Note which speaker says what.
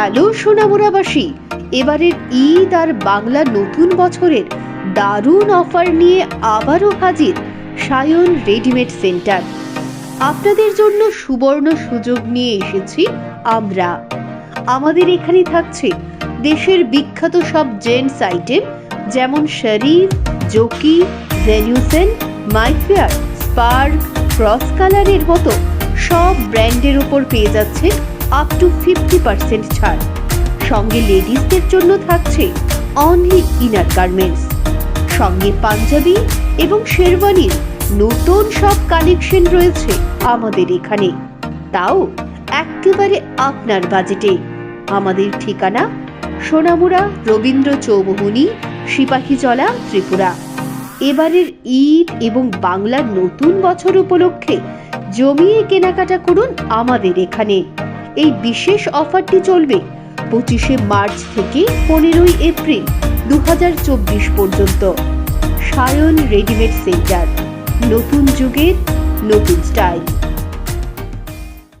Speaker 1: Hello সোনামুরাবাসী এবারের ঈদ আর বাংলা নতুন বছরের দারুণ অফার নিয়ে আবারও হাজির সায়ন রেডিমেড সেন্টার। আপনাদের জন্য সুবর্ণ সুযোগ নিয়ে এসেছি আমরা। আমাদের এখানে থাকছে দেশের বিখ্যাত সব জেন্টস আইটেম, যেমন শরীফ, জকি জেনিউসেন মাইফেয়ার, স্পার্ক, ক্রস কালারের মতো সব ব্র্যান্ডের উপর পেয়ে যাচ্ছে আপ টু ফিফটি পার্সেন্ট ছাড়। সঙ্গে লেডিসদের জন্য থাকছে অনলি ইনার গার্মেন্টস সঙ্গে পাঞ্জাবি এবং শেরওয়ানির নতুন সব কালেকশন রয়েছে আমাদের এখানে। তাও একেবারে আপনার বাজেটে আমাদের ঠিকানা সোনামুড়া, রবীন্দ্র চৌমুহনী, সিপাহীজলা, ত্রিপুরা। এবারের ঈদ এবং বাংলার নতুন বছর উপলক্ষে জমিয়ে কেনাকাটা করুন আমাদের এখানে। এই বিশেষ অফারটি চলবে পঁচিশে মার্চ থেকে পনেরোই এপ্রিল দু হাজার চব্বিশ পর্যন্ত। Sayan readymade centre. নতুন যুগের নতুন স্টাইল।